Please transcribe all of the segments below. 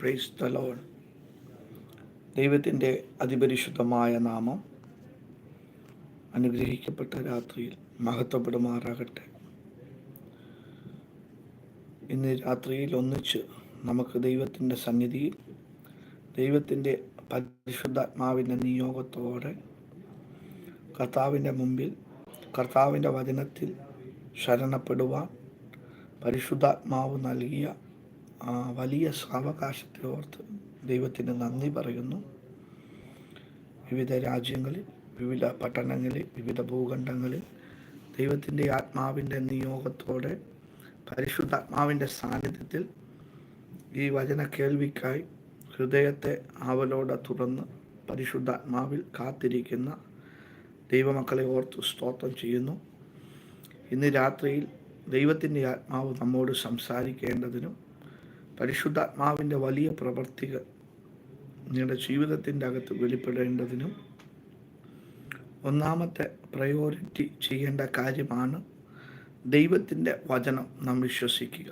Praise the ദൈവത്തിന്റെ അതിപരിശുദ്ധമായ നാമം അനുഗ്രഹിക്കപ്പെട്ട രാത്രിയിൽ മഹത്വപ്പെടുമാറാകട്ടെ. ഇന്ന് രാത്രിയിൽ ഒന്നിച്ച് നമുക്ക് ദൈവത്തിന്റെ സന്നിധിയിൽ ദൈവത്തിന്റെ പരിശുദ്ധാത്മാവിന്റെ നിയോഗത്തോടെ കർത്താവിന്റെ മുമ്പിൽ കർത്താവിന്റെ വചനത്തിൽ ശരണപ്പെടുവാൻ പരിശുദ്ധാത്മാവ് നൽകിയ ആ വലിയ സാവകാശത്തെ ഓർത്ത് ദൈവത്തിന് നന്ദി പറയുന്നു. വിവിധ രാജ്യങ്ങളിൽ വിവിധ പട്ടണങ്ങളിൽ വിവിധ ഭൂഖണ്ഡങ്ങളിൽ ദൈവത്തിന്റെ ആത്മാവിന്റെ നിയോഗത്തോടെ പരിശുദ്ധാത്മാവിന്റെ സാന്നിധ്യത്തിൽ ഈ വചന കേൾവിക്കായി ഹൃദയത്തെ ആവലോടെ തുറന്ന് പരിശുദ്ധാത്മാവിൽ കാത്തിരിക്കുന്ന ദൈവമക്കളെ ഓർത്ത് സ്തോത്രം ചെയ്യുന്നു. ഇന്ന് രാത്രിയിൽ ദൈവത്തിന്റെ ആത്മാവ് നമ്മോട് സംസാരിക്കേണ്ടതിനും പരിശുദ്ധാത്മാവിന്റെ വലിയ പ്രവർത്തികൾ നിങ്ങളുടെ ജീവിതത്തിന്റെ അകത്ത് വെളിപ്പെടേണ്ടതിനും ഒന്നാമത്തെ പ്രയോറിറ്റി ചെയ്യേണ്ട കാര്യമാണ് ദൈവത്തിന്റെ വചനം നാം വിശ്വസിക്കുക.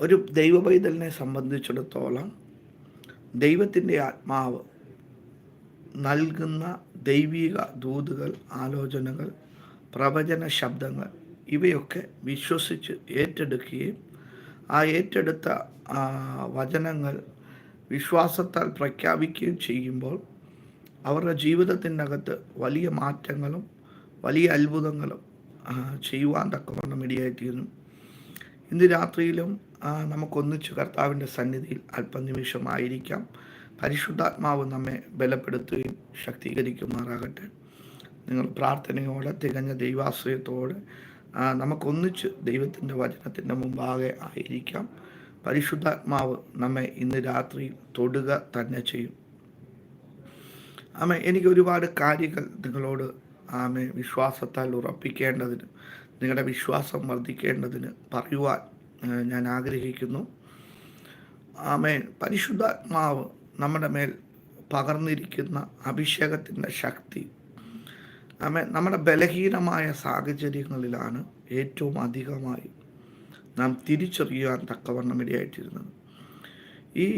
ഒരു ദൈവപൈതലിനെ സംബന്ധിച്ചിടത്തോളം ദൈവത്തിന്റെ ആത്മാവ് നൽകുന്ന ദൈവിക ദൂതുകൾ ആലോചനകൾ പ്രവചന ശബ്ദങ്ങൾ ഇവയൊക്കെ വിശ്വസിച്ച് ഏറ്റെടുക്കുകയും ആ ഏറ്റെടുത്ത വചനങ്ങൾ വിശ്വാസത്താൽ പ്രഖ്യാപിക്കുകയും ചെയ്യുമ്പോൾ അവരുടെ ജീവിതത്തിനകത്ത് വലിയ മാറ്റങ്ങളും വലിയ അത്ഭുതങ്ങളും ചെയ്യുവാൻ തക്കവണ്ണം ഇടയായിത്തീരുന്നു. ഇന്ന് രാത്രിയിലും നമുക്കൊന്നിച്ച് കർത്താവിന്റെ സന്നിധിയിൽ അല്പനിമിഷമായിരിക്കാം. പരിശുദ്ധാത്മാവ് നമ്മെ ബലപ്പെടുത്തുകയും ശക്തീകരിക്കുമാറാകട്ടെ. നിങ്ങൾ പ്രാർത്ഥനയോടെ തികഞ്ഞ ദൈവാശ്രയത്തോടെ നമുക്കൊന്നിച്ച് ദൈവത്തിന്റെ വചനത്തിന്റെ മുമ്പാകെ ആയിരിക്കാം. പരിശുദ്ധാത്മാവ് നമ്മെ ഇന്ന് രാത്രി തൊടുക തന്നെ ചെയ്യും. ആമേ എനിക്ക് ഒരുപാട് കാര്യങ്ങൾ നിങ്ങളോട് ആമെ വിശ്വാസത്താൽ ഉറപ്പിക്കേണ്ടതിന് നിങ്ങളുടെ വിശ്വാസം വർദ്ധിക്കേണ്ടതിന് പറയുവാൻ ഞാൻ ആഗ്രഹിക്കുന്നു. ആമേ പരിശുദ്ധാത്മാവ് നമ്മുടെ മേൽ പകർന്നിരിക്കുന്ന അഭിഷേകത്തിന്റെ ശക്തി ആമേ നമ്മുടെ ബലഹീനമായ സാഹചര്യങ്ങളിലാണ് ഏറ്റവും അധികമായി നാം തിരിച്ചറിയാൻ തക്കവണ്ണം ഇടയായിട്ടിരുന്നത്. ഈ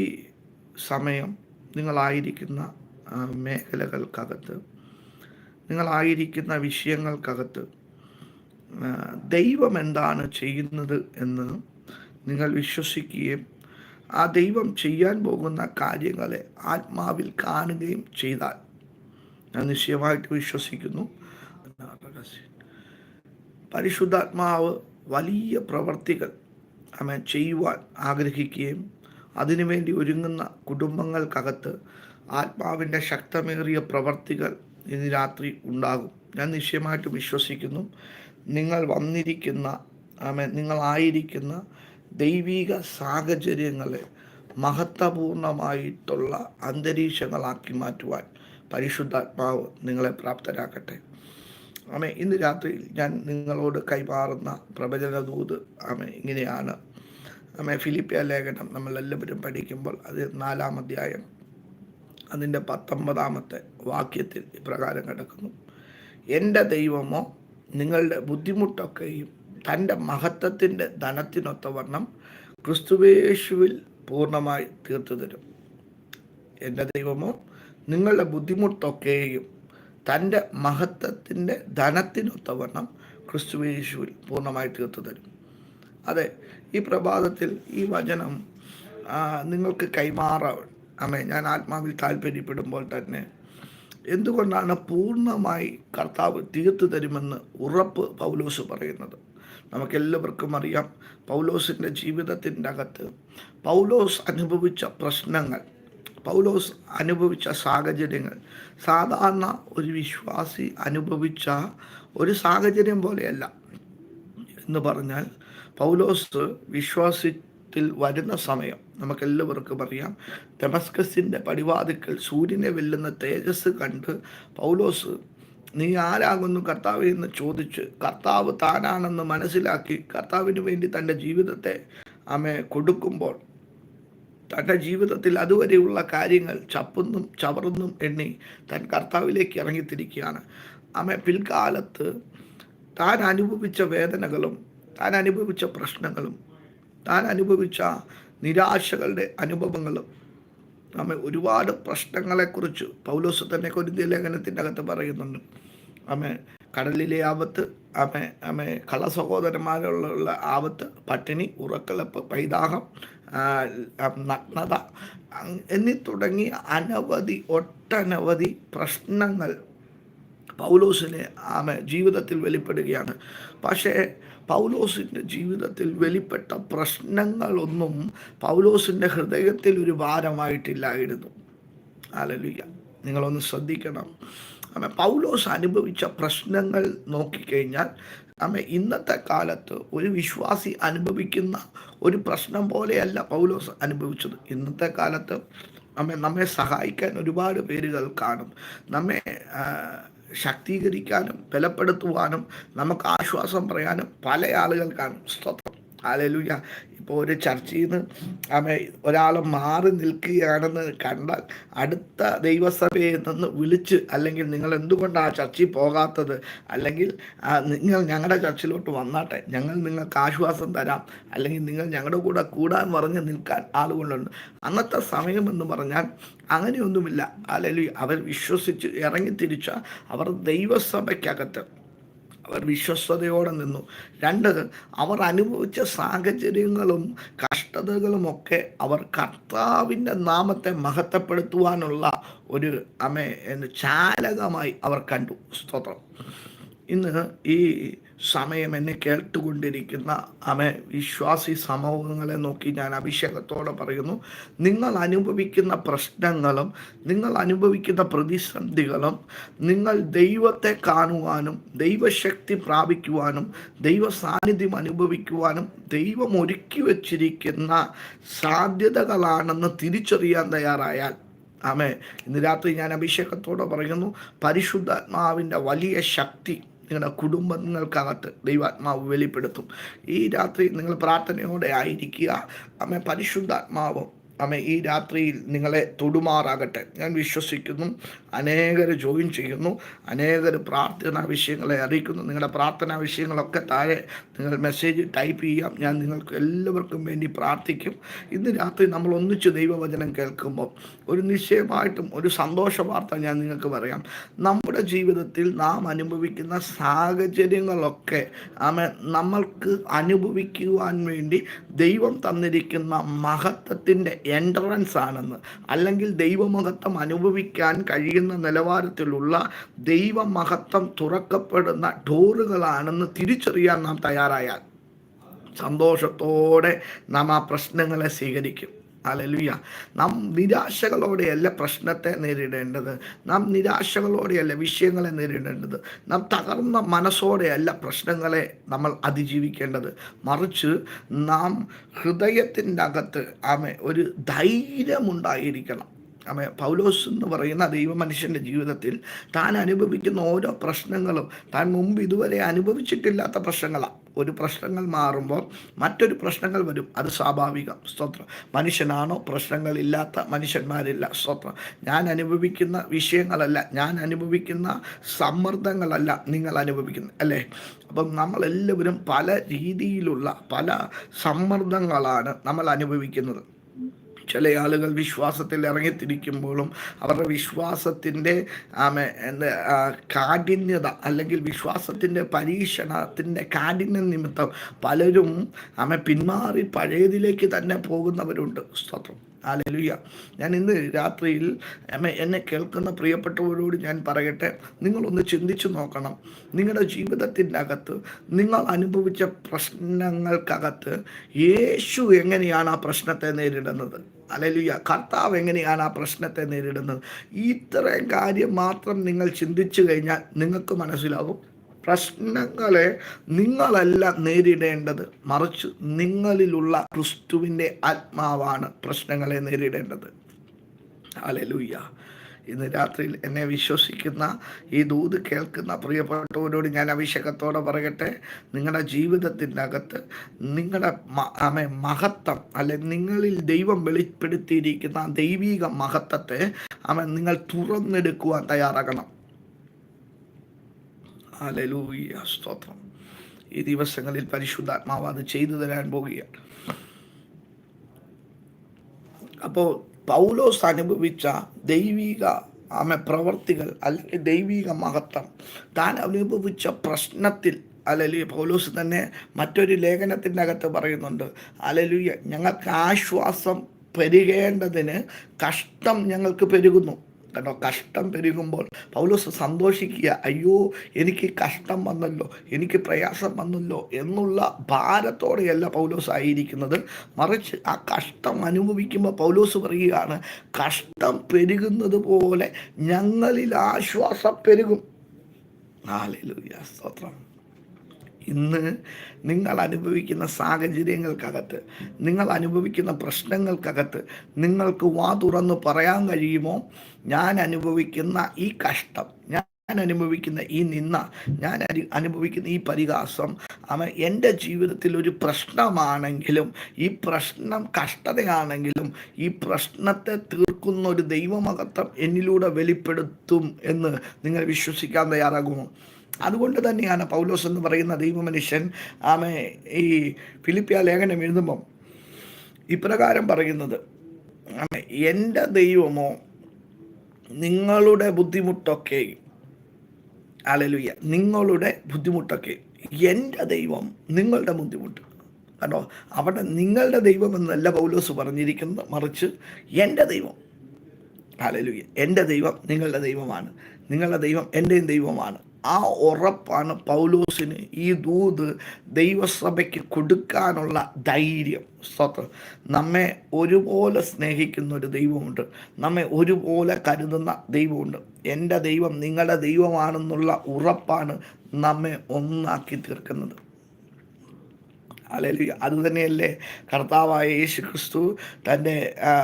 സമയം നിങ്ങളായിരിക്കുന്ന മേഖലകൾക്കകത്ത് നിങ്ങളായിരിക്കുന്ന വിഷയങ്ങൾക്കകത്ത് ദൈവം എന്താണ് ചെയ്യുന്നത് എന്ന് നിങ്ങൾ വിശ്വസിക്കുകയും ആ ദൈവം ചെയ്യാൻ പോകുന്ന കാര്യങ്ങളെ ആത്മാവിൽ കാണുകയും ചെയ്താൽ ഞാൻ നിശ്ചയമായിട്ട് വിശ്വസിക്കുന്നു പരിശുദ്ധാത്മാവ് വലിയ പ്രവർത്തികൾ അവൻ ചെയ്യുവാൻ ആഗ്രഹിക്കുകയും അതിനുവേണ്ടി ഒരുങ്ങുന്ന കുടുംബങ്ങൾക്കകത്ത് ആത്മാവിന്റെ ശക്തമേറിയ പ്രവർത്തികൾ ഇന്ന് രാത്രി ഉണ്ടാകും. ഞാൻ നിശ്ചയമായിട്ട് വിശ്വസിക്കുന്നു നിങ്ങൾ വന്നിരിക്കുന്ന ആമേ നിങ്ങളായിരിക്കുന്ന ദൈവിക സാഹചര്യങ്ങളെ മഹത്വപൂർണമായിട്ടുള്ള അന്തരീക്ഷങ്ങളാക്കി മാറ്റുവാൻ പരിശുദ്ധാത്മാവ് നിങ്ങളെ പ്രാപ്തരാക്കട്ടെ. ആമേ ഇന്ന് രാത്രി ഞാൻ നിങ്ങളോട് കൈമാറുന്ന പ്രവചന ദൂത് ആമേ ഇങ്ങനെയാണ്. ആമേ ഫിലിപ്പിയ ലേഖനം നമ്മളെല്ലാവരും പഠിക്കുമ്പോൾ അത് നാലാം അധ്യായം അതിന്റെ പത്തൊമ്പതാമത്തെ വാക്യത്തിൽ ഇപ്രകാരം കിടക്കുന്നു. എന്റെ ദൈവമോ നിങ്ങളുടെ ബുദ്ധിമുട്ടൊക്കെയും തന്റെ മഹത്വത്തിന്റെ ധനത്തിനൊത്തവണ്ണം ക്രിസ്തുവേശുവിൽ പൂർണമായി തീർത്തു തരും എന്റെ ദൈവമോ നിങ്ങളുടെ ബുദ്ധിമുട്ടൊക്കെയും തന്റെ മഹത്വത്തിന്റെ ധനത്തിനൊത്തവണ്ണം ക്രിസ്തു യേശുവിൽ പൂർണമായി തീർത്തു തരും. അതെ ഈ പ്രഭാതത്തിൽ ഈ വചനം നിങ്ങൾക്ക് കൈമാറാം അമ്മേ ഞാൻ ആത്മാവിൽ താല്പര്യപ്പെടുമ്പോൾ തന്നെ എന്തുകൊണ്ടാണ് പൂർണമായി കർത്താവ് തീർത്തു തരുമെന്ന് ഉറപ്പ് പൗലോസ് പറയുന്നത്? നമുക്കെല്ലാവർക്കും അറിയാം പൗലോസിന്റെ ജീവിതത്തിന്റെ അകത്ത് പൗലോസ് അനുഭവിച്ച പ്രശ്നങ്ങൾ പൗലോസ് അനുഭവിച്ച സാഹചര്യങ്ങൾ. സാധാരണ ഒരു വിശ്വാസി അനുഭവിച്ച ഒരു സാഹചര്യം പോലെയല്ല. എന്ന് പറഞ്ഞാൽ പൗലോസ് വിശ്വാസത്തിൽ വരുന്ന സമയം. നമുക്കെല്ലാവർക്കും അറിയാം. തെമസ്കസിന്റെ പടിവാതിക്കൽ സൂര്യനെ വെല്ലുന്ന തേജസ് കണ്ട് പൗലോസ് നീ ആരാകുന്നു കർത്താവ്? എന്ന് ചോദിച്ച് കർത്താവ് താനാണെന്ന് മനസ്സിലാക്കി കർത്താവിന് വേണ്ടി തന്റെ ജീവിതത്തെ ആമെ കൊടുക്കുമ്പോൾ തന്റെ ജീവിതത്തിൽ അതുവരെയുള്ള കാര്യങ്ങൾ ചപ്പുന്നും ചവറുന്നും എണ്ണി താൻ കർത്താവിലേക്ക് ഇറങ്ങിത്തിരിക്കുകയാണ്. ആമെ പിൽക്കാലത്ത് താൻ അനുഭവിച്ച വേദനകളും താൻ അനുഭവിച്ച പ്രശ്നങ്ങളും താൻ അനുഭവിച്ച നിരാശകളുടെ അനുഭവങ്ങളും നമ്മെ ഒരുപാട് പ്രശ്നങ്ങളെക്കുറിച്ച് പൗലോസ് തന്നെ കൊരുതി ലേഖനത്തിന്റെ അകത്ത് പറയുന്നുണ്ട്. അമ്മ കടലിലെ ആപത്ത് ആമെ ആമെ കള സഹോദരന്മാരുള്ള ആപത്ത് പട്ടിണി ഉറക്കളപ്പ് പൈതാഹം നഗ്നത എന്നീ തുടങ്ങി അനവധി ഒട്ടനവധി പ്രശ്നങ്ങൾ പൗലോസിന് ആമ ജീവിതത്തിൽ വെളിപ്പെടുകയാണ്. പക്ഷേ പൗലോസിന്റെ ജീവിതത്തിൽ വെളിപ്പെട്ട പ്രശ്നങ്ങളൊന്നും പൗലോസിന്റെ ഹൃദയത്തിൽ ഒരു ഭാരമായിട്ടില്ലായിരുന്നു. ആലലുയ്യ നിങ്ങളൊന്ന് ശ്രദ്ധിക്കണം. ആമ പൗലോസ് അനുഭവിച്ച പ്രശ്നങ്ങൾ നോക്കിക്കഴിഞ്ഞാൽ ആമ ഇന്നത്തെ കാലത്ത് ഒരു വിശ്വാസി അനുഭവിക്കുന്ന ഒരു പ്രശ്നം പോലെയല്ല പൗലോസ് അനുഭവിച്ചത്. ഇന്നത്തെ കാലത്ത് നമ്മെ നമ്മെ സഹായിക്കാൻ ഒരുപാട് പേരുകൾ കാണും. നമ്മെ ശക്തീകരിക്കാനും ബലപ്പെടുത്തുവാനും നമുക്ക് ആശ്വാസം പറയാനും പല ആളുകൾ കാണും. സ്തോത്രം. ആലലുയ ഇപ്പോൾ ഒരു ചർച്ചയിൽ നിന്ന് ആമേ ഒരാൾ മാറി നിൽക്കുകയാണെന്ന് കണ്ടാൽ അടുത്ത ദൈവസഭയിൽ നിന്ന് വിളിച്ച് അല്ലെങ്കിൽ നിങ്ങൾ എന്തുകൊണ്ടാണ് ആ ചർച്ചയിൽ പോകാത്തത്? അല്ലെങ്കിൽ നിങ്ങൾ ഞങ്ങളുടെ ചർച്ചിലോട്ട് വന്നാട്ടെ. ഞങ്ങൾ നിങ്ങൾക്ക് ആശ്വാസം തരാം. അല്ലെങ്കിൽ നിങ്ങൾ ഞങ്ങളുടെ കൂടെ കൂടാൻ പറഞ്ഞ് നിൽക്കാൻ ആളുകളുണ്ട്. അന്നത്തെ സമയമെന്ന് പറഞ്ഞാൽ അങ്ങനെയൊന്നുമില്ല. അല്ലെങ്കിൽ അവർ വിശ്വസിച്ച് ഇറങ്ങി തിരിച്ച അവർ ദൈവസഭയ്ക്കകത്ത് അവർ വിശ്വസ്തയോടെ നിന്നു. രണ്ട് അവർ അനുഭവിച്ച സാഹചര്യങ്ങളും കഷ്ടതകളുമൊക്കെ അവർ കർത്താവിന്റെ നാമത്തെ മഹത്വപ്പെടുത്തുവാനുള്ള ഒരു അമേ ചാലകമായി അവർ കണ്ടു. സ്തോത്രം. ഇന്ന് ഈ സമയം എന്നെ കേട്ടുകൊണ്ടിരിക്കുന്ന അമേ വിശ്വാസി സമൂഹങ്ങളെ നോക്കി ഞാൻ അഭിഷേകത്തോടെ പറയുന്നു. നിങ്ങൾ അനുഭവിക്കുന്ന പ്രശ്നങ്ങളും നിങ്ങൾ അനുഭവിക്കുന്ന പ്രതിസന്ധികളും നിങ്ങൾ ദൈവത്തെ കാണുവാനും ദൈവശക്തി പ്രാപിക്കുവാനും ദൈവ സാന്നിധ്യം അനുഭവിക്കുവാനും ദൈവം ഒരുക്കി വച്ചിരിക്കുന്ന സാധ്യതകളാണെന്ന് തിരിച്ചറിയാൻ തയ്യാറായാൽ ആമേ ഇന്ന് രാത്രി ഞാൻ അഭിഷേകത്തോടെ പറയുന്നു. പരിശുദ്ധാത്മാവിന്റെ വലിയ ശക്തി നിങ്ങളുടെ കുടുംബങ്ങൾക്കകത്ത് ദൈവാത്മാവ് വെളിപ്പെടുത്തും. ഈ രാത്രി നിങ്ങൾ പ്രാർത്ഥനയോടെ ആയിരിക്കുക. അമ്മ പരിശുദ്ധാത്മാവ് അമ്മ ഈ രാത്രിയിൽ നിങ്ങളെ തൊടുമാറാകട്ടെ. ഞാൻ വിശ്വസിക്കുന്നു. അനേകർ ജോയിൻ ചെയ്യുന്നു. അനേകർ പ്രാർത്ഥനാ വിഷയങ്ങളെ അറിയിക്കുന്നു. നിങ്ങളുടെ പ്രാർത്ഥനാ വിഷയങ്ങളൊക്കെ താഴെ നിങ്ങൾ മെസ്സേജ് ടൈപ്പ് ചെയ്യാം. ഞാൻ നിങ്ങൾക്ക് എല്ലാവർക്കും വേണ്ടി പ്രാർത്ഥിക്കും. ഇന്ന് രാത്രി നമ്മൾ ഒന്നിച്ച് ദൈവവചനം കേൾക്കുമ്പോൾ ഒരു നിശ്ചയമായിട്ടും ഒരു സന്തോഷ വാർത്ത ഞാൻ നിങ്ങൾക്ക് പറയാം. നമ്മുടെ ജീവിതത്തിൽ നാം അനുഭവിക്കുന്ന സാഹചര്യങ്ങളൊക്കെ ആമ നമ്മൾക്ക് അനുഭവിക്കുവാൻ വേണ്ടി ദൈവം തന്നിരിക്കുന്ന മഹത്വത്തിന്റെ എൻട്രൻസ് ആണെന്ന്. അല്ലെങ്കിൽ ദൈവമഹത്വം അനുഭവിക്കാൻ കഴിയുന്ന നിലവാരത്തിലുള്ള ദൈവമഹത്വം തുറക്കപ്പെടുന്ന ഡോറുകളാണെന്ന് തിരിച്ചറിയാൻ നാം തയ്യാറായാൽ സന്തോഷത്തോടെ നാം ആ പ്രശ്നങ്ങളെ സ്വീകരിക്കും. അലലുയ നാം നിരാശകളോടെയല്ല പ്രശ്നത്തെ നേരിടേണ്ടത്. നാം നിരാശകളോടെയല്ല വിഷയങ്ങളെ നേരിടേണ്ടത്. നാം തകർന്ന മനസ്സോടെയല്ല പ്രശ്നങ്ങളെ നമ്മൾ അതിജീവിക്കേണ്ടത്. മറിച്ച് നാം ഹൃദയത്തിന്റെ അകത്ത് ആമേ ഒരു ധൈര്യമുണ്ടായിരിക്കണം. ആമേ പൗലോസ് എന്ന് പറയുന്ന ദൈവമനുഷ്യന്റെ ജീവിതത്തിൽ താൻ അനുഭവിക്കുന്ന ഓരോ പ്രശ്നങ്ങളും താൻ മുമ്പ് ഇതുവരെ അനുഭവിച്ചിട്ടില്ലാത്ത പ്രശ്നങ്ങളാണ് ഒരു പ്രശ്നങ്ങൾ മാറുമ്പോൾ മറ്റൊരു പ്രശ്നങ്ങൾ വരും. അത് സ്വാഭാവികം. സ്തോത്രം. മനുഷ്യനാണോ? പ്രശ്നങ്ങളില്ലാത്ത മനുഷ്യന്മാരില്ല. സ്തോത്രം. ഞാൻ അനുഭവിക്കുന്ന വിഷയങ്ങളല്ല. ഞാൻ അനുഭവിക്കുന്ന സമ്മർദ്ദങ്ങളല്ല നിങ്ങൾ അനുഭവിക്കുന്നത്. അല്ലേ? അപ്പം നമ്മളെല്ലാവരും പല രീതിയിലുള്ള പല സമ്മർദ്ദങ്ങളാണ് നമ്മൾ അനുഭവിക്കുന്നത്. ചില ആളുകൾ വിശ്വാസത്തിൽ ഇറങ്ങിത്തിരിക്കുമ്പോഴും അവരുടെ വിശ്വാസത്തിന്റെ എന്താ കാഠിന്യത അല്ലെങ്കിൽ വിശ്വാസത്തിന്റെ പരീക്ഷണത്തിന്റെ കാഠിന്യം നിമിത്തം പലരും ആമ പിന്മാറി പഴയതിലേക്ക് തന്നെ പോകുന്നവരുണ്ട്. സ്തോത്രം. ആലലുയ ഞാൻ ഇന്ന് രാത്രിയിൽ എന്നെ കേൾക്കുന്ന പ്രിയപ്പെട്ടവരോട് ഞാൻ പറയട്ടെ. നിങ്ങളൊന്ന് ചിന്തിച്ചു നോക്കണം. നിങ്ങളുടെ ജീവിതത്തിന്റെ അകത്ത് നിങ്ങൾ അനുഭവിച്ച പ്രശ്നങ്ങൾക്കകത്ത് യേശു എങ്ങനെയാണ് ആ പ്രശ്നത്തെ നേരിടുന്നത്? അലലുയ കർത്താവ് എങ്ങനെയാണ് ആ പ്രശ്നത്തെ നേരിടുന്നത്? ഇത്രയും കാര്യം മാത്രം നിങ്ങൾ ചിന്തിച്ചു കഴിഞ്ഞാൽ നിങ്ങൾക്ക് മനസ്സിലാകും പ്രശ്നങ്ങളെ നിങ്ങളല്ല നേരിടേണ്ടത്. മറിച്ച് നിങ്ങളിലുള്ള ക്രിസ്തുവിന്റെ ആത്മാവാണ് പ്രശ്നങ്ങളെ നേരിടേണ്ടത്. അലലുയ്യ. ഇന്ന് രാത്രിയിൽ എന്നെ വിശ്വസിക്കുന്ന ഈ ദൂത് കേൾക്കുന്ന പ്രിയപ്പെട്ടവരോട് ഞാൻ അഭിഷേകത്തോടെ പറയട്ടെ. നിങ്ങളുടെ ജീവിതത്തിന്റെ അകത്ത് നിങ്ങളുടെ ആമേ മഹത്വം അല്ലെ നിങ്ങളിൽ ദൈവം വെളിപ്പെടുത്തിയിരിക്കുന്ന ദൈവീക മഹത്വത്തെ ആമ നിങ്ങൾ തുറന്നെടുക്കുവാൻ തയ്യാറാകണം. അലലൂയ സ്തോത്രം. ഈ ദിവസങ്ങളിൽ പരിശുദ്ധാത്മാവ് അത് ചെയ്തു തരാൻ പോകുകയാണ്. അപ്പോൾ പൗലോസ് അനുഭവിച്ച ദൈവിക ആമ പ്രവർത്തികൾ അല്ലെങ്കിൽ ദൈവിക മഹത്വം. താൻ അനുഭവിച്ച പ്രശ്നത്തിൽ അലലു പൗലോസ് തന്നെ മറ്റൊരു ലേഖനത്തിന്റെ അകത്ത് പറയുന്നുണ്ട് അലലുയ ഞങ്ങൾക്ക് ആശ്വാസം പെരുകേണ്ടതിന് കഷ്ടം ഞങ്ങൾക്ക് പെരുകുന്നു. കേട്ടോ കഷ്ടം പെരുകുമ്പോൾ പൗലോസ് സന്തോഷിക്കുക അയ്യോ എനിക്ക് കഷ്ടം വന്നല്ലോ എനിക്ക് പ്രയാസം വന്നല്ലോ എന്നുള്ള ഭാരത്തോടെയല്ല പൗലോസ് ആയിരിക്കുന്നത്. മറിച്ച് ആ കഷ്ടം അനുഭവിക്കുമ്പോൾ പൗലോസ് പറയുകയാണ് കഷ്ടം പെരുകുന്നത് പോലെ ഞങ്ങളിൽ ആശ്വാസം പെരുകും. നാലിലൂയ സ്തോത്രം. ഇന്ന് നിങ്ങൾ അനുഭവിക്കുന്ന സാഹചര്യങ്ങൾക്കകത്ത് നിങ്ങൾ അനുഭവിക്കുന്ന പ്രശ്നങ്ങൾക്കകത്ത് നിങ്ങൾക്ക് വാ തുറന്ന് പറയാൻ കഴിയുമോ? ഞാൻ അനുഭവിക്കുന്ന ഈ കഷ്ടം ഞാൻ ഞാൻ അനുഭവിക്കുന്ന ഈ നിന്ന ഞാൻ അനു- അനുഭവിക്കുന്ന ഈ പരിഹാസം അവൻ എന്റെ ജീവിതത്തിൽ ഒരു പ്രശ്നമാണെങ്കിലും ഈ പ്രശ്നം കഷ്ടതയാണെങ്കിലും ഈ പ്രശ്നത്തെ തീർക്കുന്ന ഒരു ദൈവമഹത്വം എന്നിലൂടെ വെളിപ്പെടുത്തും എന്ന് നിങ്ങൾ വിശ്വസിക്കാൻ തയ്യാറാകുമോ? അതുകൊണ്ട് തന്നെയാണ് പൗലോസ് എന്ന് പറയുന്ന ദൈവമനുഷ്യൻ ആമെ ഈ ഫിലിപ്പിയ ലേഖനം എഴുതുമ്പം ഇപ്രകാരം പറയുന്നത്. എന്റെ ദൈവമോ നിങ്ങളുടെ ബുദ്ധിമുട്ടൊക്കെ അലലുയ്യ നിങ്ങളുടെ ബുദ്ധിമുട്ടൊക്കെ. എന്റെ ദൈവം നിങ്ങളുടെ ബുദ്ധിമുട്ട്. കണ്ടോ? അവിടെ നിങ്ങളുടെ ദൈവം എന്നല്ല പൗലോസ് പറഞ്ഞിരിക്കുന്നത്. മറിച്ച് എന്റെ ദൈവം. അലലുയ്യ എന്റെ ദൈവം നിങ്ങളുടെ ദൈവമാണ്. നിങ്ങളുടെ ദൈവം എന്റെയും ദൈവമാണ്. ആ ഉറപ്പാണ് പൗലോസിന് ഈ ദൂത് ദൈവസഭയ്ക്ക് കൊടുക്കാനുള്ള ധൈര്യം. സ്തോത്രം നമ്മെ ഒരുപോലെ സ്നേഹിക്കുന്ന ഒരു ദൈവമുണ്ട്. നമ്മെ ഒരുപോലെ കരുതുന്ന ദൈവമുണ്ട്. എന്റെ ദൈവം നിങ്ങളുടെ ദൈവമാണെന്നുള്ള ഉറപ്പാണ് നമ്മെ ഒന്നാക്കി തീർക്കുന്നത്. അല്ലെലു അത് തന്നെയല്ലേ കർത്താവായ യേശു ക്രിസ്തു തന്റെ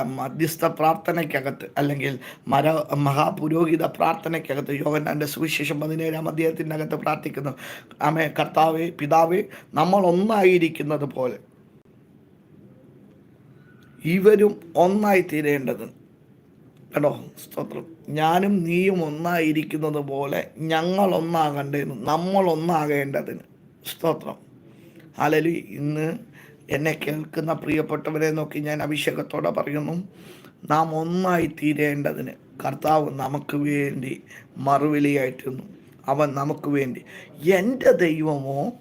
മധ്യസ്ഥ പ്രാർത്ഥനയ്ക്കകത്ത് അല്ലെങ്കിൽ മര മഹാപുരോഹിത പ്രാർത്ഥനയ്ക്കകത്ത് യോഗനാന്റെ സുവിശേഷം പതിനേഴാം അദ്ദേഹത്തിന്റെ അകത്ത് പ്രാർത്ഥിക്കുന്നു. ആമേ കർത്താവെ പിതാവേ നമ്മൾ ഒന്നായിരിക്കുന്നത് പോലെ ഇവരും ഒന്നായി തീരേണ്ടത് കേട്ടോ സ്തോത്രം. ഞാനും നീയും ഒന്നായിരിക്കുന്നത് പോലെ ഞങ്ങൾ ഒന്നാകേണ്ടതിന് നമ്മൾ ഒന്നാകേണ്ടതിന് സ്തോത്രം. അലലി ഇന്ന് എന്നെ കേൾക്കുന്ന പ്രിയപ്പെട്ടവരെ നോക്കി ഞാൻ അഭിഷേകത്തോടെ പറയുന്നു. നാം ഒന്നായി തീരേണ്ടതിന് കർത്താവ് നമുക്ക് വേണ്ടി മറുവിളിയായിട്ടിരുന്നു. അവൻ നമുക്ക് വേണ്ടി. എന്റെ ദൈവമോ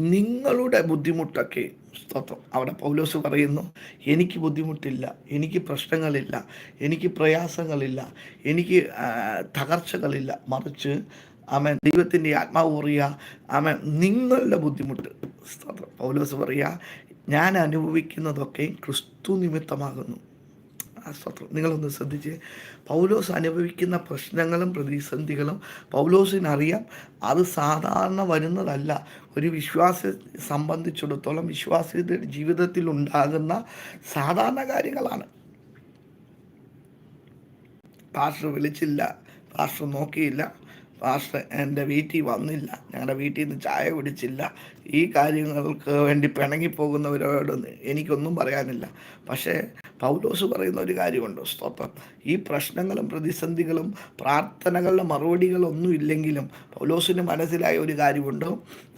നിങ്ങളുടെ ബുദ്ധിമുട്ടൊക്കെ സ്തോത്രം. അവിടെ പൗലോസ് പറയുന്നു എനിക്ക് ബുദ്ധിമുട്ടില്ല എനിക്ക് പ്രശ്നങ്ങളില്ല എനിക്ക് പ്രയാസങ്ങളില്ല എനിക്ക് തകർച്ചകളില്ല. മറിച്ച് ആമൻ. ദൈവത്തിന്റെ ആത്മാവ് പറയുക ആമൻ. നിങ്ങളുടെ ബുദ്ധിമുട്ട്. പൗലോസ് പറയുക ഞാൻ അനുഭവിക്കുന്നതൊക്കെ ക്രിസ്തു നിമിത്തമാകുന്നു. സ്തോത്രം. നിങ്ങളൊന്ന് ശ്രദ്ധിച്ച്. പൗലോസ് അനുഭവിക്കുന്ന പ്രശ്നങ്ങളും പ്രതിസന്ധികളും പൗലോസിനറിയാം. അത് സാധാരണ വരുന്നതല്ല. ഒരു വിശ്വാസ സംബന്ധിച്ചിടത്തോളം വിശ്വാസിയുടെ ജീവിതത്തിൽ ഉണ്ടാകുന്ന സാധാരണ കാര്യങ്ങളാണ്. പാസ്റ്റർ വിളിച്ചില്ല. പാസ്റ്റർ നോക്കിയില്ല. പാസ്റ്റർ എന്റെ വീട്ടിൽ വന്നില്ല. ഞങ്ങളുടെ വീട്ടിൽ നിന്ന് ചായ കുടിച്ചില്ല. ഈ കാര്യങ്ങൾക്ക് വേണ്ടി പിണങ്ങിപ്പോകുന്നവരോട് എനിക്കൊന്നും പറയാനില്ല. പക്ഷേ പൗലോസ് പറയുന്ന ഒരു കാര്യമുണ്ട്. സ്തോത്രം. ഈ പ്രശ്നങ്ങളും പ്രതിസന്ധികളും പ്രാർത്ഥനകളുടെ മറുപടികളൊന്നും ഇല്ലെങ്കിലും പൗലോസിന് മനസ്സിലായ ഒരു കാര്യമുണ്ട്.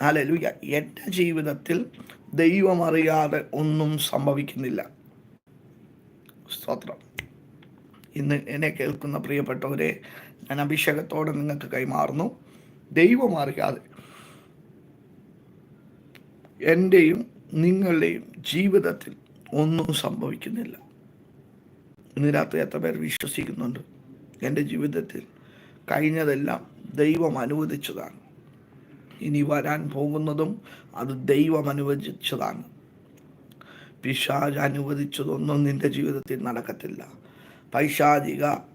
നാലു എന്റെ ജീവിതത്തിൽ ദൈവമറിയാതെ ഒന്നും സംഭവിക്കുന്നില്ല. സ്തോത്രം. ഇന്ന് എന്നെ കേൾക്കുന്ന പ്രിയപ്പെട്ടവരെ ഞാൻ അഭിഷേകത്തോടെ നിങ്ങൾക്ക് കൈമാറുന്നു. ദൈവം അറിയാതെ എന്റെയും നിങ്ങളുടെയും ജീവിതത്തിൽ ഒന്നും സംഭവിക്കുന്നില്ല. ഇന്ന് രാത്രി എത്ര പേർ വിശ്വസിക്കുന്നുണ്ട്? എന്റെ ജീവിതത്തിൽ കഴിഞ്ഞതെല്ലാം ദൈവം അനുവദിച്ചതാണ്. ഇനി വരാൻ പോകുന്നതും അത് ദൈവം അനുവദിച്ചതാണ്. പിശാജ് അനുവദിച്ചതൊന്നും നിന്റെ ജീവിതത്തിൽ നടക്കത്തില്ല. പൈശാചികമായ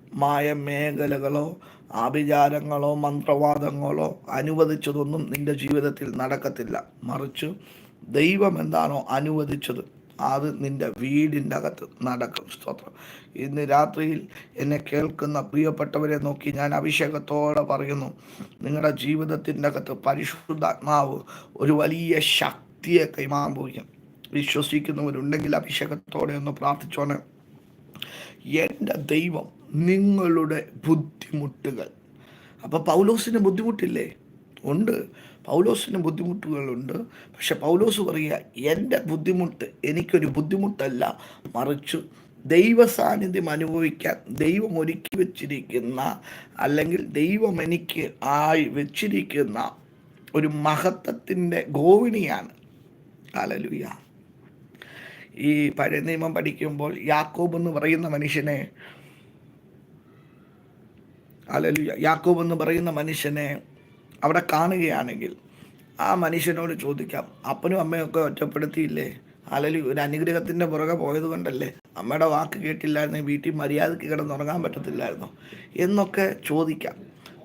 മേഖലകളോ ആഭിചാരങ്ങളോ മന്ത്രവാദങ്ങളോ അനുവദിച്ചതൊന്നും നിന്റെ ജീവിതത്തിൽ നടക്കത്തില്ല. മറിച്ച് ദൈവം എന്താണോ അനുവദിച്ചത് അത് നിന്റെ വീടിന്റെ അകത്ത് നടക്കും. സ്തോത്രം. ഇന്ന് രാത്രിയിൽ എന്നെ കേൾക്കുന്ന പ്രിയപ്പെട്ടവരെ നോക്കി ഞാൻ അഭിഷേകത്തോടെ പറയുന്നു നിങ്ങളുടെ ജീവിതത്തിന്റെ അകത്ത് പരിശുദ്ധാത്മാവ് ഒരു വലിയ ശക്തിയെ കൈമാറുകയും വിശ്വസിക്കുന്നവരുണ്ടെങ്കിൽ അഭിഷേകത്തോടെ ഒന്ന് പ്രാർത്ഥിച്ചോണേ. എന്റെ ദൈവം നിങ്ങളുടെ ബുദ്ധിമുട്ടുകൾ. അപ്പോൾ പൗലോസിന് ബുദ്ധിമുട്ടില്ലേ? ഉണ്ട്. പൗലോസിന് ബുദ്ധിമുട്ടുകളുണ്ട്. പക്ഷെ പൗലോസ് പറയുക എന്റെ ബുദ്ധിമുട്ട് എനിക്കൊരു ബുദ്ധിമുട്ടല്ല. മറിച്ച് ദൈവ സാന്നിധ്യം അനുഭവിക്കാൻ ദൈവം ഒരുക്കി വെച്ചിരിക്കുന്ന അല്ലെങ്കിൽ ദൈവം എനിക്ക് ആയി വെച്ചിരിക്കുന്ന ഒരു മഹത്വത്തിന്റെ ഗോവിണിയാണ്. അലലുയ ഈ പഴയ നിയമം പഠിക്കുമ്പോൾ യാക്കോബ് എന്ന് പറയുന്ന മനുഷ്യനെ അലലുയ യാക്കോബ് എന്ന് പറയുന്ന മനുഷ്യനെ അവിടെ കാണുകയാണെങ്കിൽ ആ മനുഷ്യനോട് ചോദിക്കാം അപ്പനും അമ്മയൊക്കെ ഒറ്റപ്പെടുത്തിയില്ലേ? അല്ലെങ്കിൽ ഒരു അനുഗ്രഹത്തിന്റെ പുറകെ പോയത് കൊണ്ടല്ലേ? അമ്മയുടെ വാക്ക് കേട്ടില്ലായിരുന്നു വീട്ടിൽ മര്യാദയ്ക്ക് കിടന്നുറങ്ങാൻ പറ്റത്തില്ലായിരുന്നു എന്നൊക്കെ ചോദിക്കാം.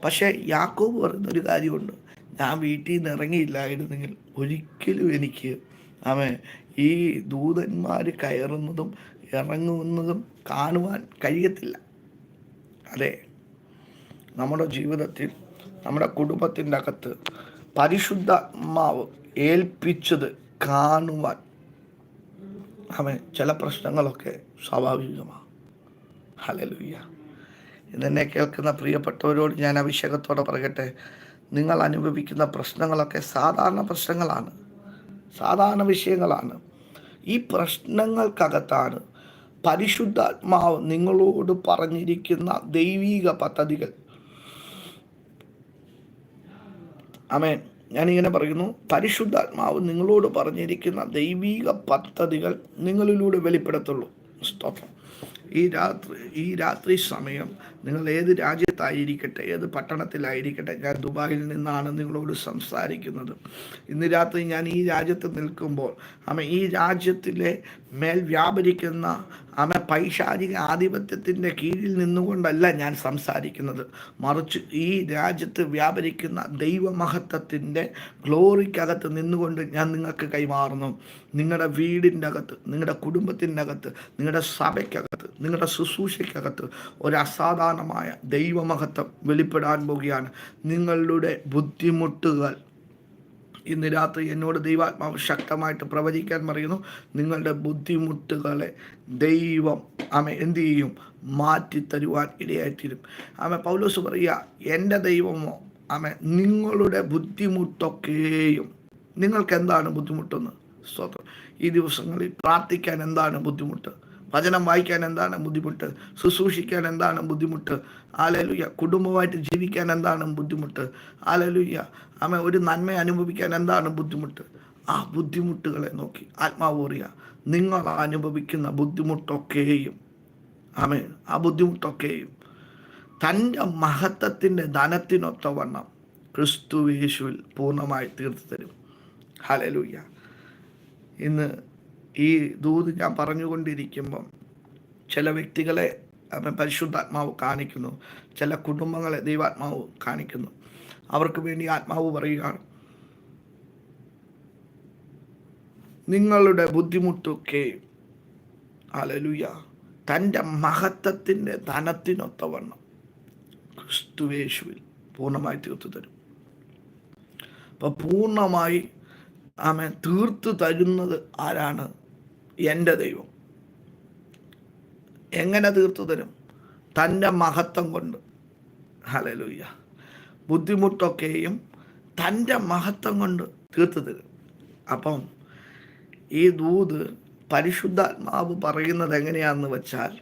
പക്ഷേ യാക്കോബ് പറയുന്നൊരു കാര്യമുണ്ട് ഞാൻ വീട്ടിൽ നിന്ന് ഇറങ്ങിയില്ലായിരുന്നെങ്കിൽ ഒരിക്കലും എനിക്ക് അവൻ ഈ ദൂതന്മാർ കയറുന്നതും ഇറങ്ങുന്നതും കാണുവാൻ കഴിയത്തില്ല. അതെ നമ്മുടെ ജീവിതത്തിൽ നമ്മുടെ കുടുംബത്തിന്റെ അകത്ത് പരിശുദ്ധമാവ് ഏൽപ്പിച്ചത് കാണുവാൻ. അവൻ ചില പ്രശ്നങ്ങളൊക്കെ സ്വാഭാവികമാണ്. ഹലലുയ്യ ഇതെന്നെ കേൾക്കുന്ന പ്രിയപ്പെട്ടവരോട് ഞാൻ അഭിഷേകത്തോടെ പറയട്ടെ. നിങ്ങൾ അനുഭവിക്കുന്ന പ്രശ്നങ്ങളൊക്കെ സാധാരണ പ്രശ്നങ്ങളാണ്. സാധാരണ വിഷയങ്ങളാണ്. ഈ പ്രശ്നങ്ങൾക്കകത്താണ് പരിശുദ്ധാത്മാവ് നിങ്ങളോട് പറഞ്ഞിരിക്കുന്ന ദൈവീക പദ്ധതികൾ. അമേൻ ഞാനിങ്ങനെ പറയുന്നു. പരിശുദ്ധാത്മാവ് നിങ്ങളോട് പറഞ്ഞിരിക്കുന്ന ദൈവീക പദ്ധതികൾ നിങ്ങളിലൂടെ വെളിപ്പെടുത്തുള്ളൂ. സ്തോത്രം. ഈ രാത്രി ഈ രാത്രി സമയം നിങ്ങൾ ഏത് രാജ്യത്തായിരിക്കട്ടെ ഏത് പട്ടണത്തിലായിരിക്കട്ടെ ഞാൻ ദുബായിൽ നിന്നാണ് നിങ്ങളോട് സംസാരിക്കുന്നത്. ഇന്ന് രാത്രി ഞാൻ ഈ രാജ്യത്ത് നിൽക്കുമ്പോൾ അമ്മ ഈ രാജ്യത്തിലെ മേൽ വ്യാപരിക്കുന്ന അമ്മ പൈശാചിക ആധിപത്യത്തിന്റെ കീഴിൽ നിന്നുകൊണ്ടല്ല ഞാൻ സംസാരിക്കുന്നത്. മറിച്ച് ഈ രാജ്യത്ത് വ്യാപരിക്കുന്ന ദൈവമഹത്വത്തിന്റെ ഗ്ലോറിക്കകത്ത് നിന്നുകൊണ്ട് ഞാൻ നിങ്ങൾക്ക് കൈമാറുന്നു. നിങ്ങളുടെ വീടിന്റെ അകത്ത് നിങ്ങളുടെ കുടുംബത്തിന്റെ അകത്ത് നിങ്ങളുടെ സഭയ്ക്കകത്ത് നിങ്ങളുടെ ശുശ്രൂഷയ്ക്കകത്ത് ഒരു അസാധാരണമായ ദൈവമഹത്വം വെളിപ്പെടാൻ പോവുകയാണ്. നിങ്ങളുടെ ബുദ്ധിമുട്ടുകൾ ഇന്ന് രാത്രി എന്നോട് ദൈവാത്മാവ് ശക്തമായിട്ട് പ്രവചിക്കാൻ പറയുന്നു. നിങ്ങളുടെ ബുദ്ധിമുട്ടുകളെ ദൈവം ആമ എന്തു ചെയ്യും? മാറ്റിത്തരുവാൻ ഇടയായിത്തീരും. ആമ പൗലോസ് പറയുക എന്റെ ദൈവമോ ആമ നിങ്ങളുടെ ബുദ്ധിമുട്ടൊക്കെയും നിങ്ങൾക്ക് എന്താണ് ബുദ്ധിമുട്ടെന്ന്? സ്വതം ഈ ദിവസങ്ങളിൽ പ്രാർത്ഥിക്കാൻ എന്താണ് ബുദ്ധിമുട്ട്? വചനം വായിക്കാൻ എന്താണ് ബുദ്ധിമുട്ട്? ശുശ്രൂഷിക്കാൻ എന്താണ് ബുദ്ധിമുട്ട്? ആലലുയ്യ കുടുംബമായിട്ട് ജീവിക്കാൻ എന്താണ് ബുദ്ധിമുട്ട്? ആലലുയ്യ അമ്മ ഒരു നന്മ അനുഭവിക്കാൻ എന്താണ് ബുദ്ധിമുട്ട്? ആ ബുദ്ധിമുട്ടുകളെ നോക്കി. ആത്മാവ് അറിയ നിങ്ങൾ അനുഭവിക്കുന്ന ബുദ്ധിമുട്ടൊക്കെയും ആമേ ആ ബുദ്ധിമുട്ടൊക്കെയും തന്റെ മഹത്വത്തിന്റെ ധനത്തിനൊത്തവണ്ണം ക്രിസ്തു യേശുവിൽ പൂർണമായി തീർത്തു തരും ഹലലൂയ്യ ഇന്ന് ഈ ദൂത് ഞാൻ പറഞ്ഞുകൊണ്ടിരിക്കുമ്പം ചില വ്യക്തികളെ പരിശുദ്ധാത്മാവ് കാണിക്കുന്നു. ചില കുടുംബങ്ങളെ ദൈവാത്മാവ് കാണിക്കുന്നു. അവർക്ക് വേണ്ടി ആത്മാവ് പറയുകയാണ്. നിങ്ങളുടെ ബുദ്ധിമുട്ടൊക്കെ അലലുയ തന്റെ മഹത്വത്തിന്റെ ധനത്തിനൊത്തവണ്ണം ക്രിസ്തുവേശുവിൽ പൂർണമായി തീർത്തു തരും അപ്പം പൂർണമായി ആമെ തീർത്തു തരുന്നത് ആരാണ്? എന്റെ ദൈവം. എങ്ങനെ തീർത്തു തരും? തന്റെ മഹത്വം കൊണ്ട്. ഹലലുയ്യ ബുദ്ധിമുട്ടൊക്കെയും തന്റെ മഹത്വം കൊണ്ട് തീർത്തു തരും. അപ്പം ഈ ദൂത് പരിശുദ്ധാത്മാവ് പറയുന്നത് എങ്ങനെയാണെന്ന് വെച്ചാൽ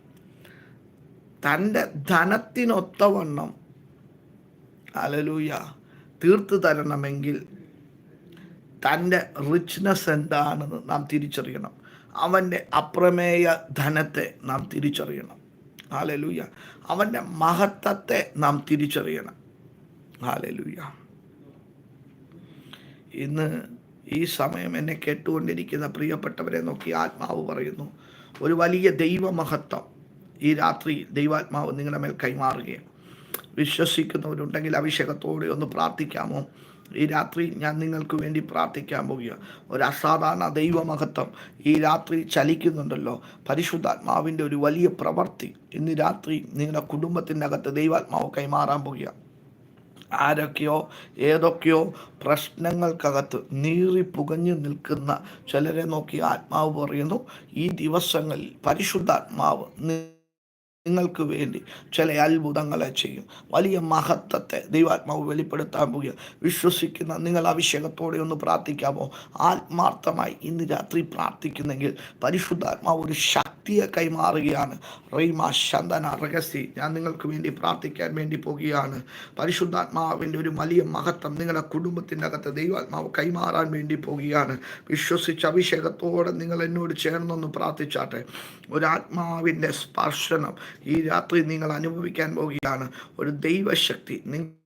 തന്റെ ധനത്തിനൊത്തവണ്ണം അലലൂയ തീർത്തു തരണമെങ്കിൽ തന്റെ റിച്ച്നെസ് എന്താണെന്ന് നാം തിരിച്ചറിയണം. അവന്റെ അപ്രമേയ ധനത്തെ നാം തിരിച്ചറിയണം. ഹാലലൂയ അവന്റെ മഹത്വത്തെ നാം തിരിച്ചറിയണം. ഹാലലൂയ. ഇന്ന് ഈ സമയം എന്നെ കേട്ടുകൊണ്ടിരിക്കുന്ന പ്രിയപ്പെട്ടവരെ നോക്കി ആത്മാവ് പറയുന്നു ഒരു വലിയ ദൈവമഹത്വം ഈ രാത്രി ദൈവാത്മാവ് നിങ്ങളുടെ മേൽ കൈമാറുകയും വിശ്വസിക്കുന്നവരുണ്ടെങ്കിൽ അഭിഷേകത്തോടെ ഒന്ന് പ്രാർത്ഥിക്കാമോ? ഈ രാത്രി ഞാൻ നിങ്ങൾക്ക് വേണ്ടി പ്രാർത്ഥിക്കാൻ പോവുക ഒരു അസാധാരണ ദൈവമഹത്വം ഈ രാത്രി ചലിക്കുന്നുണ്ടല്ലോ. പരിശുദ്ധാത്മാവിന്റെ ഒരു വലിയ പ്രവൃത്തി ഇന്ന് രാത്രി നിങ്ങളുടെ കുടുംബത്തിന്റെ അകത്ത് ദൈവാത്മാവ് കൈമാറാൻ പോവുക ആരൊക്കെയോ ഏതൊക്കെയോ പ്രശ്നങ്ങൾക്കകത്ത് നീറി പുകഞ്ഞു നിൽക്കുന്ന ചിലരെ നോക്കി ആത്മാവ് പറയുന്നു. ഈ ദിവസങ്ങളിൽ പരിശുദ്ധാത്മാവ് നിങ്ങൾക്ക് വേണ്ടി ചില അത്ഭുതങ്ങളെ ചെയ്യും. വലിയ മഹത്വത്തെ ദൈവാത്മാവ് വെളിപ്പെടുത്താൻ പോകുക. വിശ്വസിക്കുന്ന നിങ്ങൾ അഭിഷേകത്തോടെ ഒന്ന് പ്രാർത്ഥിക്കാമോ? ആത്മാർത്ഥമായി ഇന്ന് രാത്രി പ്രാർത്ഥിക്കുന്നെങ്കിൽ പരിശുദ്ധാത്മാവ് ഒരു ശക്തിയെ കൈമാറുകയാണ്. റീമ ശന്തന രഹസ്യ ഞാൻ നിങ്ങൾക്ക് വേണ്ടി പ്രാർത്ഥിക്കാൻ വേണ്ടി പോകുകയാണ്. പരിശുദ്ധാത്മാവിന്റെ ഒരു വലിയ മഹത്വം നിങ്ങളുടെ കുടുംബത്തിന്റെ അകത്ത് ദൈവാത്മാവ് കൈമാറാൻ വേണ്ടി പോകുകയാണ്. വിശ്വസിച്ച അഭിഷേകത്തോടെ നിങ്ങൾ എന്നോട് ചേർന്നൊന്ന് പ്രാർത്ഥിച്ചാട്ടെ. ഒരാത്മാവിന്റെ സ്പർശനം ഈ രാത്രി നിങ്ങൾ അനുഭവിക്കാൻ പോവുകയാണ്. ഒരു ദൈവശക്തി നിങ്ങൾ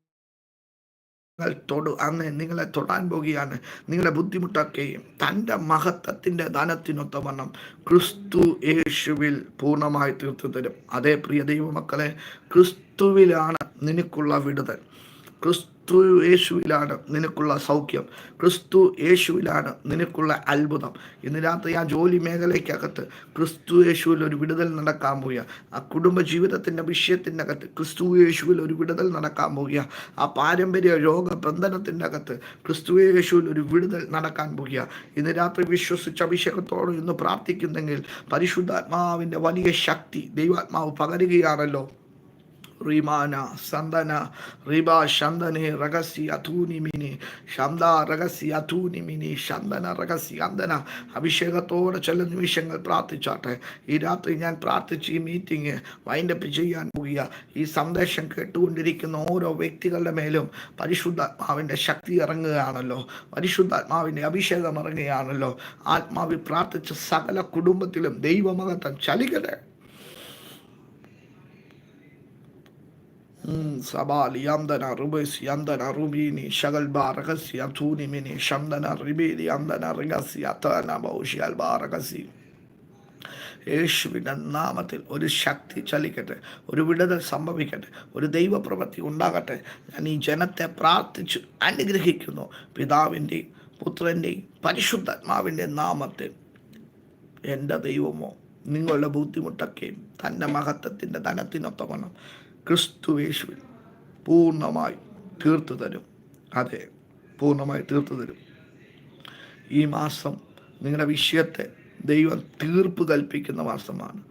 തൊടു അന്ന് നിങ്ങളെ തൊടാൻ പോകുകയാണ് നിങ്ങളുടെ ബുദ്ധിമുട്ടൊക്കെയും തന്റെ മഹത്വത്തിന്റെ ധനത്തിനൊത്തവണ്ണം ക്രിസ്തു യേശുവിൽ പൂർണമായി തീർത്തു തരും അതേ പ്രിയ ദൈവമക്കളെ ക്രിസ്തുവിലാണ് നിനക്കുള്ള വിടുതൽ. ക്രിസ്തു യേശുവിലാണ് നിനക്കുള്ള സൗഖ്യം. ക്രിസ്തു യേശുവിലാണ് നിനക്കുള്ള അത്ഭുതം. ഇന്ന് രാത്രി ആ ജോലി മേഖലയ്ക്കകത്ത് ക്രിസ്തു യേശുവിൽ ഒരു വിടുതൽ നടക്കാൻ പോവുക ആ കുടുംബ ജീവിതത്തിന്റെ വിഷയത്തിന്റെ അകത്ത് ക്രിസ്തു യേശുവിൽ ഒരു വിടുതൽ നടക്കാൻ പോവുക ആ പാരമ്പര്യ രോഗ രോഗബന്ധനത്തിന്റെ അകത്ത് ക്രിസ്തു യേശുവിൽ ഒരു വിടുതൽ നടക്കാൻ പോവുക ഇന്ന് രാത്രി വിശ്വസിച്ച അഭിഷേകത്തോട് ഇന്ന് പ്രാർത്ഥിക്കുന്നെങ്കിൽ പരിശുദ്ധാത്മാവിന്റെ വലിയ ശക്തി ദൈവാത്മാവ് പകരുകയാണല്ലോ. റിമാന സന്ദന റിബ ശന്ദനെ റഗസി അധൂനിമിനി മിനി ശന്ത റഗസി ശന്ദന റഗസി അന്ദന അഭിഷേകത്തോടെ ചില നിമിഷങ്ങൾ പ്രാർത്ഥിച്ചാട്ടെ. ഈ രാത്രി ഞാൻ പ്രാർത്ഥിച്ച് ഈ മീറ്റിംഗ് വൈൻഡപ്പ് ചെയ്യാൻ പോകുക ഈ സന്ദേശം കേട്ടുകൊണ്ടിരിക്കുന്ന ഓരോ വ്യക്തികളുടെ മേലും പരിശുദ്ധാത്മാവിന്റെ ശക്തി ഇറങ്ങുകയാണല്ലോ. പരിശുദ്ധാത്മാവിന്റെ അഭിഷേകം ഇറങ്ങുകയാണല്ലോ. ആത്മാവിൽ പ്രാർത്ഥിച്ച സകല കുടുംബത്തിലും ദൈവമകത്തം ചലിക്കട്ടെ. സബാൽ യന്തന റുബസ് യന്തന റുബീനി ഷഗൽ ബാറകസി അഥൂനി മിനി ഷന്തന റിബീലി യന്തന റിഗസി അത്തന ബൗഷിയൽ ബാറകസി യേശുവിന്റെ നാമത്തിൽ ഒരു ശക്തി ചലിക്കട്ടെ ഒരു വിടുതൽ സംഭവിക്കട്ടെ ഒരു ദൈവപ്രവൃത്തി ഉണ്ടാകട്ടെ. ഞാൻ ഈ ജനത്തെ പ്രാർത്ഥിച്ച് അനുഗ്രഹിക്കുന്നു. പിതാവിന്റെയും പുത്രന്റെയും പരിശുദ്ധാത്മാവിന്റെ നാമത്തിൽ എന്റെ ദൈവമോ നിങ്ങളുടെ ബുദ്ധിമുട്ടൊക്കെയും തന്റെ മഹത്വത്തിന്റെ ധനത്തിനൊത്തവണ്ണം ക്രിസ്തു യേശുവിൽ പൂർണമായി തീർത്തു തരും. അതെ പൂർണമായി തീർത്തു തരും. ഈ മാസം നിങ്ങളുടെ വിഷയത്തെ ദൈവം തീർപ്പ് കൽപ്പിക്കുന്ന മാസമാണ്.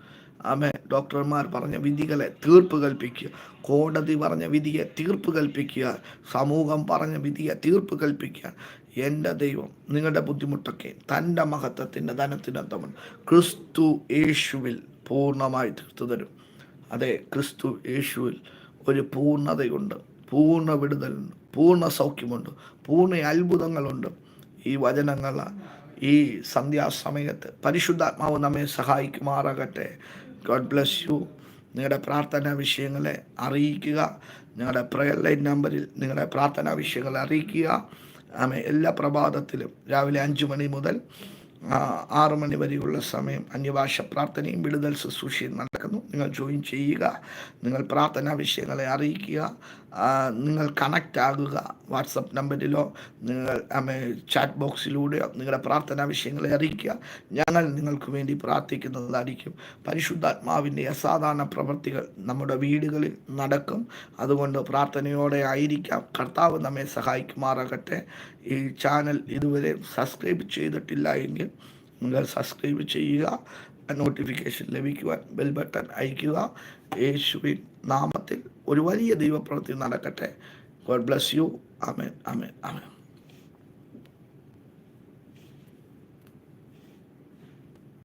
ആമേ ഡോക്ടർമാർ പറഞ്ഞ വിധികളെ തീർപ്പ് കൽപ്പിക്കുക. കോടതി പറഞ്ഞ വിധിയെ തീർപ്പ് കൽപ്പിക്കുക. സമൂഹം പറഞ്ഞ വിധിയെ തീർപ്പ് കൽപ്പിക്കുക. എന്റെ ദൈവം നിങ്ങളുടെ ബുദ്ധിമുട്ടൊക്കെ തന്റെ മഹത്വത്തിന്റെ ധനത്തിനർത്ഥമാണ് ക്രിസ്തു യേശുവിൽ പൂർണമായി തീർത്തു തരും. അതെ ക്രിസ്തു യേശുവിൽ ഒരു പൂർണതയുണ്ട് പൂർണ വിടുതലുണ്ട് പൂർണ സൗഖ്യമുണ്ട് പൂർണ അത്ഭുതങ്ങളുണ്ട്. ഈ വചനങ്ങൾ ഈ സന്ധ്യാസമയത്ത് പരിശുദ്ധാത്മാവ് നമ്മെ സഹായിക്കുമാറാകട്ടെ. ഗോഡ് ബ്ലസ് യു നിങ്ങളുടെ പ്രാർത്ഥനാ വിഷയങ്ങളെ അറിയിക്കുക. നിങ്ങളുടെ പ്രയർ ലൈൻ നമ്പറിൽ നിങ്ങളുടെ പ്രാർത്ഥനാ വിഷയങ്ങളെ അറിയിക്കുക. ആമേ എല്ലാ പ്രഭാതത്തിലും രാവിലെ അഞ്ച് മണി മുതൽ ആറ് മണി വരെയുള്ള സമയം അന്യഭാഷ പ്രാർത്ഥനയും വിടുതൽ ശുശ്രൂഷയും നടക്കുന്നു. നിങ്ങൾ ജോയിൻ ചെയ്യുക. നിങ്ങൾ പ്രാർത്ഥനാ വിഷയങ്ങളെ അറിയിക്കുക. നിങ്ങൾ കണക്റ്റ് ആകുക. വാട്സപ്പ് നമ്പറിലോ നിങ്ങൾ ചാറ്റ് ബോക്സിലൂടെയോ നിങ്ങളുടെ പ്രാർത്ഥനാ വിഷയങ്ങളെ അറിയിക്കുക. ഞങ്ങൾ നിങ്ങൾക്ക് വേണ്ടി പ്രാർത്ഥിക്കുന്നതായിരിക്കും. പരിശുദ്ധാത്മാവിന്റെ അസാധാരണ പ്രവൃത്തികൾ നമ്മുടെ വീടുകളിൽ നടക്കും. അതുകൊണ്ട് പ്രാർത്ഥനയോടെ ആയിരിക്കാം. കർത്താവ് നമ്മെ സഹായിക്കുമാറാകട്ടെ. ഈ ചാനൽ ഇതുവരെ സബ്സ്ക്രൈബ് ചെയ്തിട്ടില്ല എങ്കിൽ നിങ്ങൾ സബ്സ്ക്രൈബ് ചെയ്യുക. നോട്ടിഫിക്കേഷൻ ലഭിക്കുവാൻ ബെൽ ബട്ടൺ അയക്കുക യേശുവിൻ നാമത്തിൽ ഒരു വലിയ ദൈവപ്രവൃത്തി നടക്കട്ടെ. God bless you amen amen amen